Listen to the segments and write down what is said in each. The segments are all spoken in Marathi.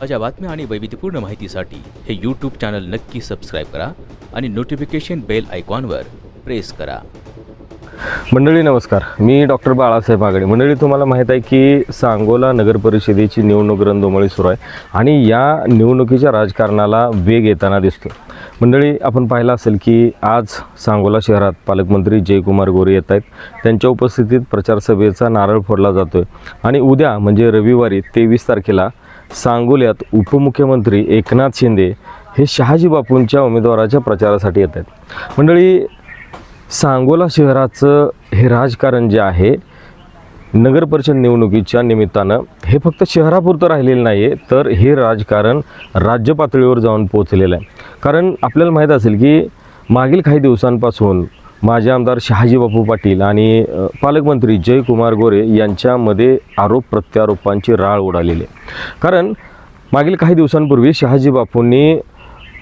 ताज्या बातम्या आणि वैविध्यपूर्ण माहितीसाठी हे यूट्यूब चॅनल नक्की सबस्क्राईब करा आणि नोटिफिकेशन बेल आयकॉनवर प्रेस करा. मंडळी नमस्कार. मी डॉक्टर बाळासाहेब आगडे. मंडळी तुम्हाला माहीत आहे की सांगोला नगर परिषदेची निवडणूक रंधोमळी सुरू आहे आणि या निवडणुकीच्या राजकारणाला वेग येताना दिसतो मंडळी आपण पाहिलं असेल की आज सांगोला शहरात पालकमंत्री जयकुमार गोरे येत आहेत. त्यांच्या उपस्थितीत प्रचारसभेचा नारळ फोडला जातो आहे आणि उद्या म्हणजे रविवारी तेवीस तारखेला सांगोल्यात उपमुख्यमंत्री एकनाथ शिंदे हे शहाजी बापूंच्या उमेदवाराच्या प्रचारासाठी येत आहेत. मंडळी सांगोला शहराचं हे राजकारण जे आहे नगरपरिषद निवडणुकीच्या निमित्तानं हे फक्त शहरापुरतं राहिलेलं नाही आहे तर हे राजकारण राज्य पातळीवर जाऊन पोचलेलं आहे. कारण आपल्याला माहीत असेल की मागील काही दिवसांपासून माझे आमदार शहाजी बापू पाटील आणि पालकमंत्री जयकुमार गोरे यांच्यामध्ये आरोप प्रत्यारोपांची राळ उडालेली आहे. कारण मागील काही दिवसांपूर्वी शहाजी बापूंनी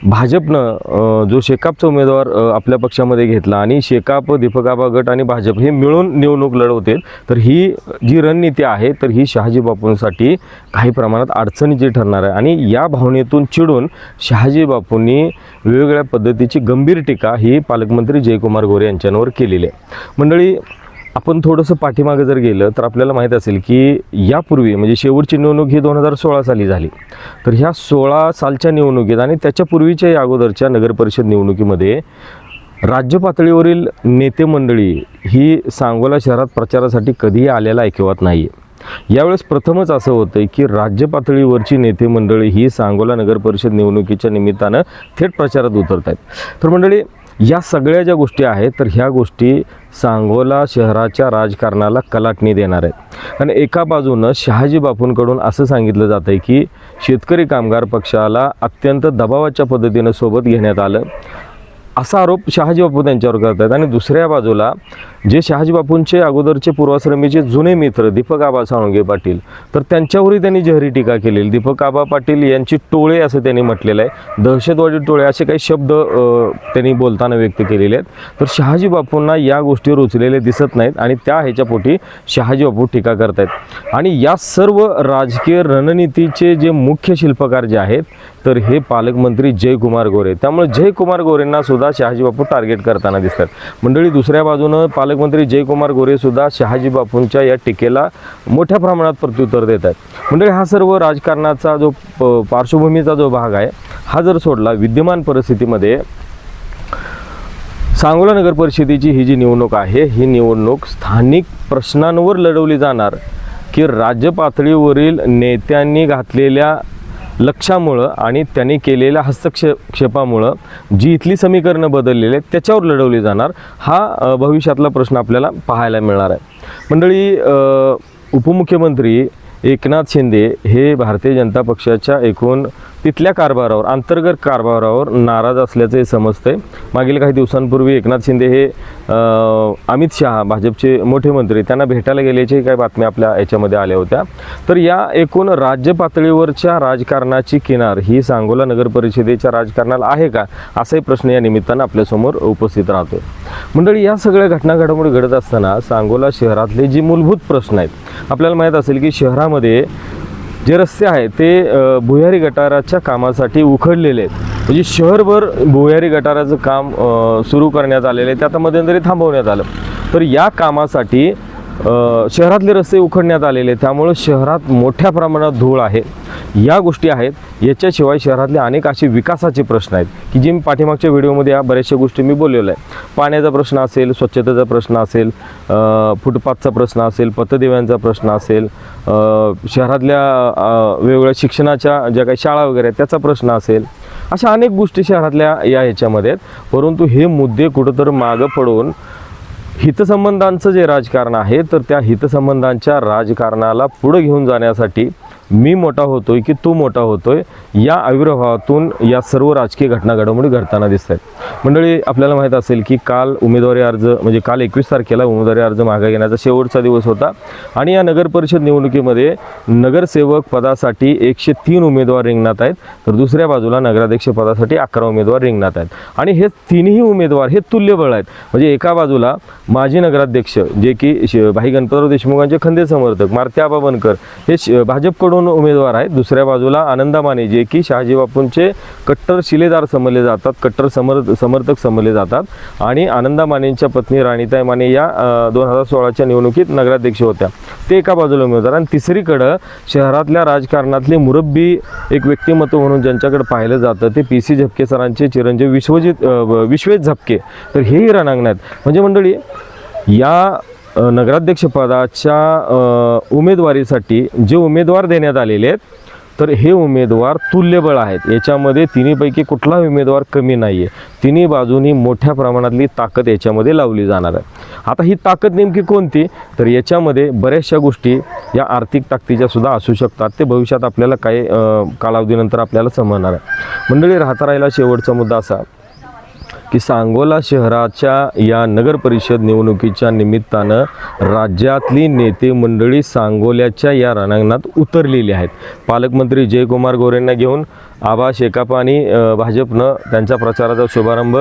भाजपनं जो शेकापचा उमेदवार आपल्या पक्षामध्ये घेतला आणि शेकाप दीपकाबा गट आणि भाजप हे मिळून निवडणूक लढवतील तर ही जी रणनीती आहे तर ही शहाजी बापूंसाठी काही प्रमाणात अडचणीची ठरणार आहे. आणि या भावनेतून चिडून शहाजी बापूंनी वेगवेगळ्या पद्धतीची गंभीर टीका ही पालकमंत्री जयकुमार गोरे यांच्यावर केलेली आहे. मंडळी आपण थोडंसं पाठीमागं जर गेलं तर आपल्याला माहीत असेल की यापूर्वी म्हणजे शेवटची निवडणूक ही दोन हजार सोळा साली झाली. तर ह्या सोळा सालच्या निवडणुकीत आणि त्याच्यापूर्वीच्या या अगोदरच्या नगरपरिषद निवडणुकीमध्ये राज्य पातळीवरील नेते मंडळी ही सांगोला शहरात प्रचारासाठी कधीही आलेला ऐकवत नाही आहे यावेळेस प्रथमच असं होतं की राज्य पातळीवरची नेते मंडळी ही सांगोला नगर परिषद निवडणुकीच्या निमित्तानं थेट प्रचारात उतरत आहेत तर मंडळी या सगळ्या ज्या गोष्टी आहेत तर ह्या गोष्टी सांगोला शहराच्या राजकारणाला कलाटणी देणार आहेत. आणि एका बाजूनं शहाजी बापूंकडून असं सांगितलं जातं आहे की शेतकरी कामगार पक्षाला अत्यंत दबावाच्या पद्धतीनं सोबत घेण्यात आलं. असा आरोप शहाजी बापू त्यांच्यावर करत आहेत आणि दुसऱ्या बाजूला जे शहाजी बापूंचे अगोदरचे पूर्वाश्रमीचे जुने मित्र दीपक आबा साळुंगे पाटील तर त्यांच्यावरही त्यांनी जहरी टीका केलेली. दीपक आबा पाटील यांची टोळे असं त्यांनी म्हटलेलं आहे. दहशतवादी टोळे असे काही शब्द त्यांनी बोलताना व्यक्त केलेले आहेत. तर शहाजी बापूंना या गोष्टीवर रुचलेले दिसत नाहीत आणि त्या ह्याच्यापोटी शहाजी बापू टीका करत आहेत आणि या सर्व राजकीय रणनीतीचे जे मुख्य शिल्पकार जे आहेत तर हे पालकमंत्री जयकुमार गोरे. त्यामुळे जयकुमार गोरेंना सुद्धा शहाजी बापू टार्गेट करताना दिसतात. मंडळी दुसऱ्या बाजूनं पालकमंत्री जयकुमार गोरे सुद्धा शहाजी बापूंच्या या टीकेला मोठ्या प्रमाणात प्रत्युत्तर देत आहेत मंडळी हा सर्व राजकारणाचा जो प- पार्श्वभूमीचा जो भाग आहे हा जर सोडला विद्यमान परिस्थितीमध्ये सांगोला नगर परिषदेची ही जी निवडणूक आहे ही निवडणूक स्थानिक प्रश्नांवर लढवली जाणार की राज्य पातळीवरील नेत्यांनी घातलेल्या लक्षामुळं आणि त्यांनी केलेल्या हस्तक्षेपामुळं जी इथली समीकरणं बदललेली आहेत त्याच्यावर लढवली जाणार हा भविष्यातला प्रश्न आपल्याला पाहायला मिळणार आहे. मंडळी उपमुख्यमंत्री एकनाथ शिंदे हे भारतीय जनता पक्षाच्या एकूण तिथल्या कारभारावर अंतर्गत कारभारावर नाराज असल्याचे समजते मागील काही दिवसांपूर्वी एकनाथ शिंदे हे अमित शहा भाजपचे मोठे मंत्री त्यांना भेटायला गेल्याची काही बातम्या आपल्या याच्यामध्ये आल्या होत्या. तर या एकूण राज्य पातळीवरच्या राजकारणाची किनार ही सांगोला नगर परिषदेच्या राजकारणाला आहे का? असाही प्रश्न या निमित्तानं आपल्यासमोर उपस्थित राहतो मंडळी या सगळ्या घटना घडामोडी घडत असताना सांगोला शहरातले जे मूलभूत प्रश्न आहेत आपल्याला माहीत असेल की शहरामध्ये जे रस्ते आहेत ते भुयारी गटाराच्या कामासाठी उखडलेले आहेत. म्हणजे शहरभर भुयारी गटाराचं काम सुरू करण्यात आलेलं आहे ते आता मध्यंतरी थांबवण्यात आलं. तर या कामासाठी शहरातले रस्ते उखडण्यात आलेले आहेत. त्यामुळं शहरात मोठ्या प्रमाणात धूळ आहे. या गोष्टी आहेत. याच्याशिवाय शहरातले अनेक असे विकासाचे प्रश्न आहेत. की जे मी पाठीमागच्या व्हिडिओमध्ये या बऱ्याचशा गोष्टी मी बोललेलो आहे. पाण्याचा प्रश्न असेल स्वच्छतेचा प्रश्न असेल फुटपाथचा प्रश्न असेल पतदेव्यांचा प्रश्न असेल शहरातल्या वेगवेगळ्या शिक्षणाच्या ज्या काही शाळा वगैरे आहेत त्याचा प्रश्न असेल. अशा अनेक गोष्टी शहरातल्या या ह्याच्यामध्ये आहेत. परंतु हे मुद्दे कुठंतरी मागं पडून हितसंबंधांचं जे राजकारण आहे तर त्या हितसंबंधांच्या राजकारणाला पुढं घेऊन जाण्यासाठी मी मोठा होतोय की तू मोठा होतोय या आविर्भावातून या सर्व राजकीय घटना घडामोडी घडताना दिसत आहेत मंडळी आपल्याला माहीत असेल की काल उमेदवारी अर्ज म्हणजे काल एकवीस तारखेला उमेदवारी अर्ज मागे घेण्याचा शेवटचा दिवस होता आणि या नगर परिषद निवडणुकीमध्ये नगरसेवक पदासाठी एकशे तीन उमेदवार रिंगणात आहेत तर दुसऱ्या बाजूला नगराध्यक्ष पदासाठी अकरा उमेदवार रिंगणात आहेत. आणि हे तिन्ही उमेदवार हे तुल्यबळ आहेत. म्हणजे एका बाजूला माजी नगराध्यक्ष जे की श- भाई गणपतराव देशमुखांचे खंदे समर्थक मारत्या आबा बनकर हे श- भाजपकडून म्हणून उमेदवार आहेत. दुसऱ्या बाजूला आनंदा माने जे की शहाजी बापूंचे कट्टर शिलेदार समजले जातात कट्टर समर समर्थक समजले जातात. आणि आनंदा मानेंच्या पत्नी राणीताई माने या दोन हजार सोळाच्या निवडणुकीत नगराध्यक्ष होत्या. ते एका बाजूला उमेदवार आणि तिसरीकडं शहरातल्या राजकारणातले मुरब्बी एक व्यक्तिमत्व म्हणून ज्यांच्याकडे पाहिलं जातं ते पी सी झपके सरांचे चिरंजीव विश्वजित विश्वेश झपके. तर हेही रणांगण आहेत. म्हणजे मंडळी या नगराध्यक्षपदाच्या उमेदवारीसाठी जे उमेदवार देण्यात आलेले आहेत तर हे उमेदवार तुल्यबळ आहेत. याच्यामध्ये तिन्हीपैकी कुठलाही उमेदवार कमी नाही आहे तिन्ही बाजूनी मोठ्या प्रमाणातली ताकद याच्यामध्ये लावली जाणार आहे. आता ही ताकद नेमकी कोणती? तर याच्यामध्ये बऱ्याचशा गोष्टी या आर्थिक ताकदीच्या सुद्धा असू शकतात. ते भविष्यात आपल्याला काही कालावधीनंतर आपल्याला समजणार आहे. मंडळी राहता राहिला शेवटचा मुद्दा असा. की सांगोला शहराच्या या नगरपरिषद निवडणुकीच्या निमित्तानं राज्यातली नेते मंडळी सांगोल्याच्या या रणांगणात उतरलेली आहेत. पालकमंत्री जयकुमार गोरेंना घेऊन आबा शेकापा आणि भाजपनं त्यांच्या प्रचाराचा शुभारंभ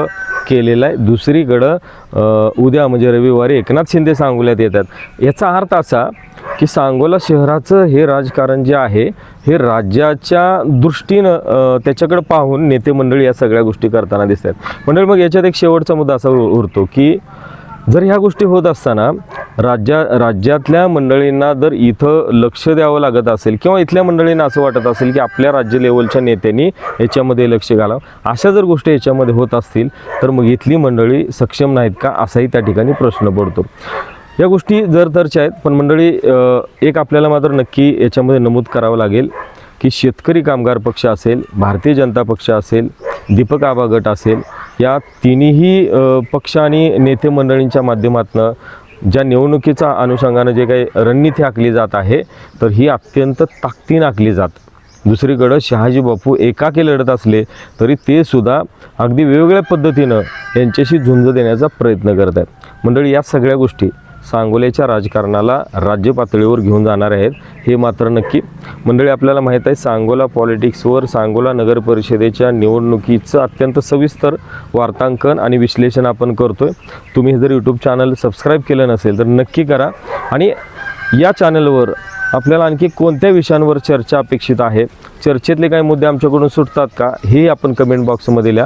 केलेला आहे. दुसरीकडं उद्या म्हणजे रविवारी एकनाथ शिंदे सांगोल्यात येतात. याचा अर्थ असा की सांगोला शहराचं हे राजकारण जे आहे हे राज्याच्या दृष्टीनं त्याच्याकडे पाहून नेते मंडळी या सगळ्या गोष्टी करताना दिसतात. मंडळी मग याच्यात एक शेवटचा मुद्दा असा उरतो की जर ह्या गोष्टी होत असताना राज्या राज्यातल्या मंडळींना जर इथं लक्ष द्यावं लागत असेल किंवा इथल्या मंडळींना असं वाटत असेल की आपल्या राज्य लेवलच्या नेत्यांनी याच्यामध्ये लक्ष घालावं अशा जर गोष्टी याच्यामध्ये होत असतील तर मग इथली मंडळी सक्षम नाहीत का? असाही त्या ठिकाणी प्रश्न पडतो. या गोष्टी जर तरच्या आहेत पण मंडळी एक आपल्याला मात्र नक्की याच्यामध्ये नमूद करावं लागेल की शेतकरी कामगार पक्ष असेल भारतीय जनता पक्ष असेल दीपक आबा गट असेल या तिन्ही पक्ष आणि नेते मंडळींच्या माध्यमातून ज्या निवडणुकीच्या अनुषंगानं जे काही रणनीती आखली जात आहे तर ही अत्यंत ताकदीनं आखली जात. दुसरीकडं शहाजी बापू एकाकी लढत असले तरी ते सुद्धा अगदी वेगवेगळ्या पद्धतीनं यांच्याशी झुंज देण्याचा प्रयत्न करत आहेत. मंडळी या सगळ्या गोष्टी सांगोल्याच्या राजकारणाला राज्य पातळीवर घेऊन जाणार आहेत हे मात्र नक्की. मंडळी आपल्याला माहीत आहे सांगोला पॉलिटिक्सवर सांगोला नगर परिषदेच्या निवडणुकीचं अत्यंत सविस्तर वार्तांकन आणि विश्लेषण आपण करतो आहे तुम्ही जर यूट्यूब चॅनल सबस्क्राईब केलं नसेल तर नक्की करा. आणि या चॅनलवर आपल्याला आणखी कोणत्या विषयांवर चर्चा अपेक्षित आहे? चर्चेतले काही मुद्दे आमच्याकडून सुटतात का? हे आपण कमेंट बॉक्समध्ये लिहा.